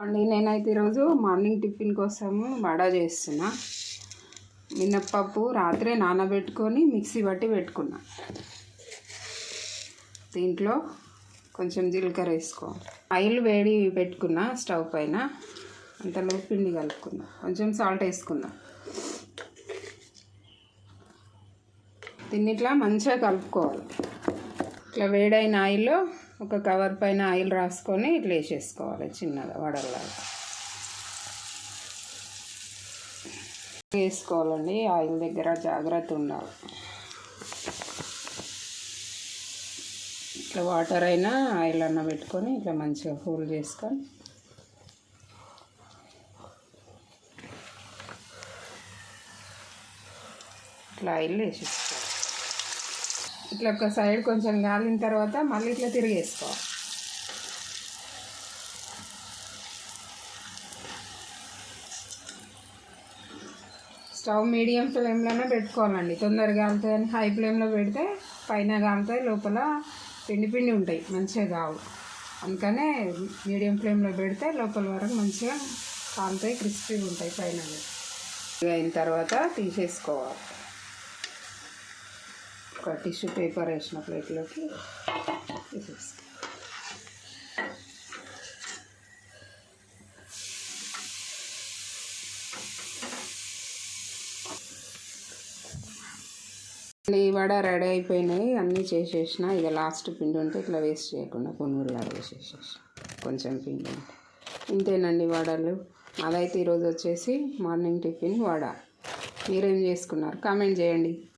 అండి నేనైతే ఈరోజు మార్నింగ్ టిఫిన్ కోసము వడ చేస్తున్నా. మినప్పప్పు రాత్రే నానబెట్టుకొని మిక్సీ పట్టి పెట్టుకున్నా. దీంట్లో కొంచెం జీలకర్ర వేసుకోవాలి ఆయిల్ వేడి పెట్టుకున్నా స్టవ్ పైన అంతలో పిండి కలుపుకుందాం కొంచెం సాల్ట్ వేసుకుందాం దీన్ని ఇట్లా మంచిగా కలుపుకోవాలి. ఇట్లా వేడైన ఆయిల్లో ఒక కవర్ పైన ఆయిల్ రాసుకొని ఇట్లా వేసేసుకోవాలి చిన్నగా వడల్లాగా. వేసుకోవాలండి ఆయిల్ దగ్గర జాగ్రత్త ఉండాలి. ఇట్లా వాటర్ అయినా ఆయిల్ అన్న పెట్టుకొని ఇట్లా మంచిగా ఫూల్ చేసుకొని. ఇట్లా ఆయిల్ వేసేసుకోవాలి. ఇట్లా ఒక సైడ్ కొంచెం గాలిన తర్వాత మళ్ళీ ఇట్లా తిరిగేసుకోవాలి స్టవ్ మీడియం ఫ్లేమ్లోనే పెట్టుకోవాలండి. తొందరగా కాలుతాయని హై ఫ్లేమ్లో పెడితే పైన కాలుతాయి లోపల పిండి పిండి ఉంటాయి. మంచిగా కావు. అందుకనే మీడియం ఫ్లేమ్లో పెడితే లోపల వరకు మంచిగా కాలుతాయి క్రిస్పీగా ఉంటాయి పైన. అయిన తర్వాత తీసేసుకోవాలి. ఒక టిష్యూ పేపర్ వేసిన ప్లేట్లోకి. ఈ వడ రెడీ అయిపోయినాయి అన్నీ చేసేసిన. ఇక లాస్ట్ పిండి ఉంటే ఇట్లా వేస్ట్ చేయకుండా కొనుగోలులాగా వేసేసేసిన కొంచెం పిండి ఉంటే. ఇంతేనండి వడలు. అదైతే ఈరోజు వచ్చేసి మార్నింగ్ టిఫిన్ వడ. మీరేం చేసుకున్నారు? కామెంట్ చేయండి.